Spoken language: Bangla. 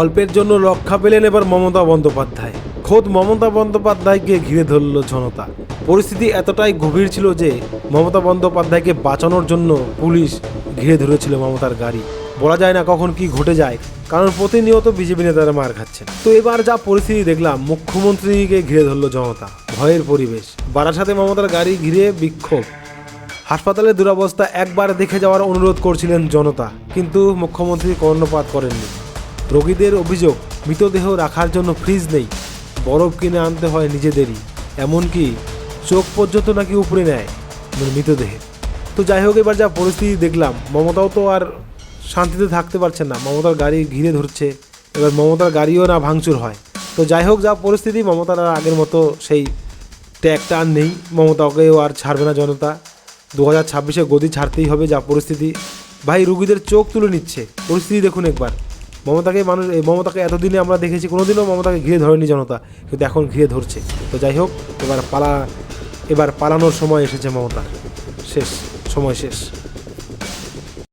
অল্পের জন্য রক্ষা পেলেন এবার মমতা বন্দ্যোপাধ্যায়। খোদ মমতা বন্দ্যোপাধ্যায়কে ঘিরে ধরল জনতা। পরিস্থিতি এতটাই গভীর ছিল যে মমতা বন্দ্যোপাধ্যায়কে বাঁচানোর জন্য পুলিশ ঘিরে ধরেছিল মমতার গাড়ি। বলা যায় না কখন কি ঘটে যায়, কারণ প্রতিনিয়ত বিজেপি নেতারা মার খাচ্ছেন। তো এবার যা পরিস্থিতি দেখলাম, মুখ্যমন্ত্রীকে ঘিরে ধরল জনতা। ভয়ের পরিবেশ। বারাসাতে মমতার গাড়ি ঘিরে বিক্ষোভ। হাসপাতালের দুরবস্থা একবার দেখে যাওয়ার অনুরোধ করছিলেন জনতা, কিন্তু মুখ্যমন্ত্রী কর্ণপাত করেননি। রোগীদের অভিযোগ, মৃতদেহ রাখার জন্য ফ্রিজ নেই, বরফ কিনে আনতে হয় নিজেদেরই, এমনকি চোখ পর্যন্ত নাকি উপরে নেয় মৃতদেহে। তো যাই হোক, এবার যা পরিস্থিতি দেখলাম, মমতাও তো আর শান্তিতে থাকতে পারছেন না, মমতার গাড়ি ঘিরে ধরছে, এবার মমতার গাড়িও না ভাঙচুর হয়। তো যাই হোক, যা পরিস্থিতি, মমতার আর আগের মতো সেই ট্যাগটা আর নেই, মমতাকেও আর ছাড়বে না জনতা। দু হাজার ছাব্বিশে গদি ছাড়তেই হবে যা পরিস্থিতি। ভাই, রুগীদের চোখ তুলে নিচ্ছে। পরিস্থিতি দেখুন একবার। মমতাকে মানুষ এই মমতাকে এতদিনে আমরা দেখেছি, কোনোদিনও মমতাকে ঘিরে ধরেনি জনতা। কিন্তু এখন ঘিরে ধরছে। তো যাই হোক, এবার পালা এবার পালানোর সময় এসেছে মমতা শেষ, সময় শেষ।